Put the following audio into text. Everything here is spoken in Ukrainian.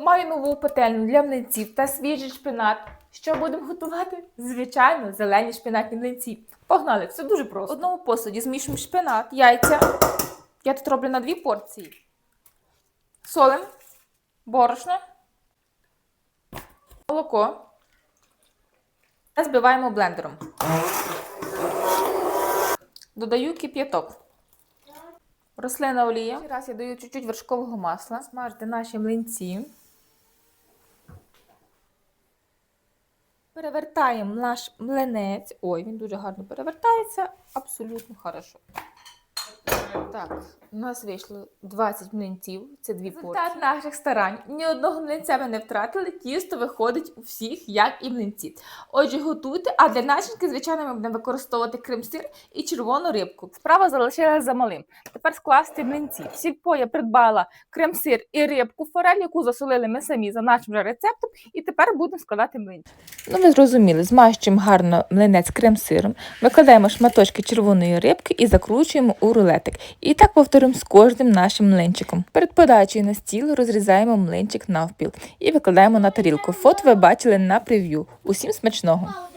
Маю нову пательню для млинців та свіжий шпинат. Що будемо готувати? Звичайно, зелені шпинатні млинці. Погнали, все дуже просто. В одному посуді змішуємо шпинат, яйця. Я тут роблю на дві порції. Солим, борошно, молоко. Та збиваємо блендером. Додаю кип'яток. Рослина олія. Раз я даю чуть-чуть вершкового масла. Смажте наші млинці. Перевертаємо наш млинець. Ой, він дуже гарно перевертається. Абсолютно хорошо. Так, у нас вийшло 20 млинців, це дві порції. Результат наших старань. Ні одного млинця ми не втратили, тісто виходить у всіх, як і млинці. Отже, готуйте, а для начинки, звичайно, ми будемо використовувати крем-сир і червону рибку. Справа залишилася за малим. Тепер скласти млинці. В Сільпо я придбала крем-сир і рибку форель, яку засолили ми самі за нашим же рецептом, і тепер будемо складати млинці. Ну, ви зрозуміли, змащуємо гарно млинець крем-сиром, викладаємо шматочки червоної рибки і закручуємо у рулетик. І так повторимо з кожним нашим млинчиком. Перед подачею на стіл розрізаємо млинчик навпіл і викладаємо на тарілку. Фото ви бачили на прев'ю. Усім смачного!